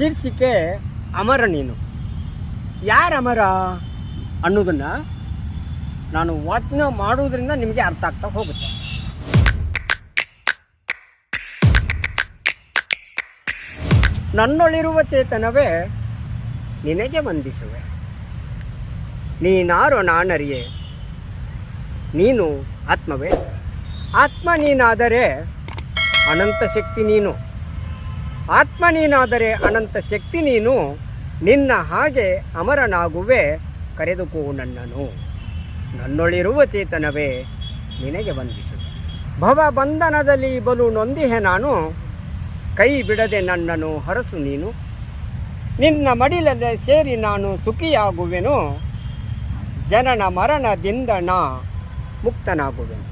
ಶೀರ್ಷಿಕೆ ಅಮರ ನೀನು. ಯಾರು ಅಮರ ಅನ್ನೋದನ್ನು ನಾನು ವಾಚನ ಮಾಡುವುದರಿಂದ ನಿಮಗೆ ಅರ್ಥ ಆಗ್ತಾ ಹೋಗುತ್ತೆ. ನನ್ನೊಳಿರುವ ಚೇತನವೇ ನಿನಗೆ ವಂದಿಸುವೆ. ನೀನಾರು ನಾನರಿಯೇ, ನೀನು ಆತ್ಮವೇ. ಆತ್ಮ ನೀನಾದರೆ ಅನಂತ ಶಕ್ತಿ ನೀನು. ಆತ್ಮ ನೀನಾದರೆ ಅನಂತ ಶಕ್ತಿ ನೀನು, ನಿನ್ನ ಹಾಗೆ ಅಮರನಾಗುವೆ, ಕರೆದುಕೋ ನನ್ನನು ನನ್ನೊಳಿರುವ ಚೇತನವೇ ನಿನಗೆ ವಂದಿಸು ಭವ ಬಂಧನದಲ್ಲಿ ಬಲು ನೊಂದಿಹೆ ನಾನು, ಕೈ ಬಿಡದೆ ನನ್ನನ್ನು ಹರಸು ನೀನು. ನಿನ್ನ ಮಡಿಲದೆ ಸೇರಿ ನಾನು ಸುಖಿಯಾಗುವೆನು. ಜನನ ಮರಣದಿಂದ ನಾ ಮುಕ್ತನಾಗುವೆನು.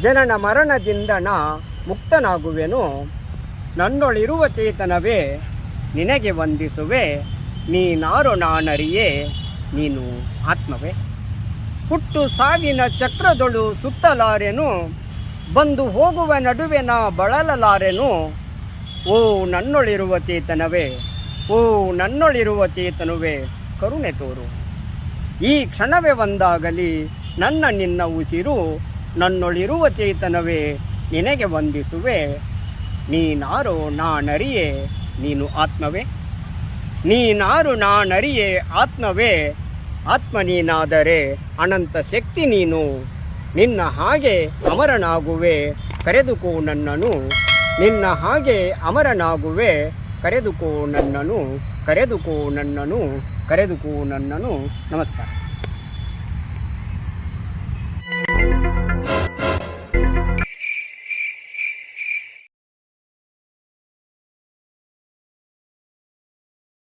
ಜನನ ಮರಣದಿಂದ ನಾ ಮುಕ್ತನಾಗುವೆನು. ನನ್ನೊಳಿರುವ ಚೇತನವೇ, ನಿನಗೆ ವಂದಿಸುವೆ. ನೀನಾರು ನಾನರಿಯೇ, ನೀನು ಆತ್ಮವೇ. ಹುಟ್ಟು ಸಾವಿನ ಚಕ್ರದೊಳು ಸುತ್ತಲಾರೆನು, ಬಂದು ಹೋಗುವ ನಡುವೆ ನಾ ಬಳಲಲಾರೆನು. ಓ ನನ್ನೊಳಿರುವ ಚೇತನವೇ, ಓ ನನ್ನೊಳಿರುವ ಚೇತನವೇ, ಕರುಣೆ ತೋರು. ಈ ಕ್ಷಣವೇ ಒಂದಾಗಲಿ ನನ್ನ ನಿನ್ನ ಉಸಿರು, ನನ್ನೊಳಿರುವ ಚೇತನವೇ, ನಿನಗೆ ವಂದಿಸುವೆ. ನೀನಾರೋ ನಾನರಿಯೇ ನೀನು ಆತ್ಮವೇ? ನೀನಾರು ನಾನರಿಯೇ ಆತ್ಮವೇ? ಆತ್ಮ ನೀನಾದರೆ ಅನಂತ ಶಕ್ತಿ ನೀನು. ನಿನ್ನ ಹಾಗೆ ಅಮರನಾಗುವೆ, ಕರೆದುಕೋ ನನ್ನನು ನಿನ್ನ ಹಾಗೆ ಅಮರನಾಗುವೆ, ಕರೆದುಕೋ ನನ್ನನು ಕರೆದುಕೋ ನನ್ನನು ಕರೆದುಕೋ ನನ್ನನು ನಮಸ್ಕಾರ.